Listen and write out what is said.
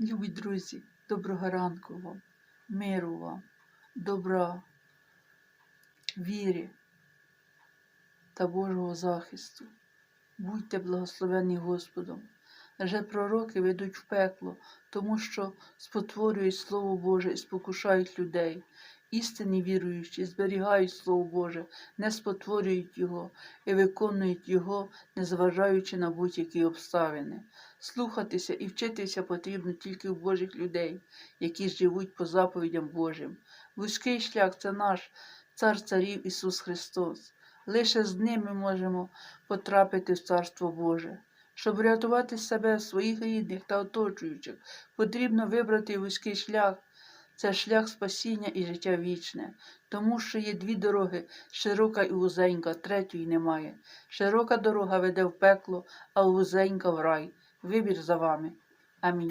Любі друзі, доброго ранку вам, миру вам, добра, віри та Божого захисту. Будьте благословені Господом. Вже пророки ведуть в пекло, тому що спотворюють Слово Боже і спокушають людей. Істинні віруючі зберігають Слово Боже, не спотворюють Його і виконують Його, незважаючи на будь-які обставини. Слухатися і вчитися потрібно тільки у Божих людей, які живуть по заповідям Божим. Вузький шлях це наш цар царів Ісус Христос. Лише з ним ми можемо потрапити в Царство Боже. Щоб врятувати себе, своїх рідних та оточуючих, потрібно вибрати вузький шлях. Це шлях спасіння і життя вічне, тому що є дві дороги широка і вузенька, третьої немає. Широка дорога веде в пекло, а вузенька в рай. Вибір за вами. Амінь.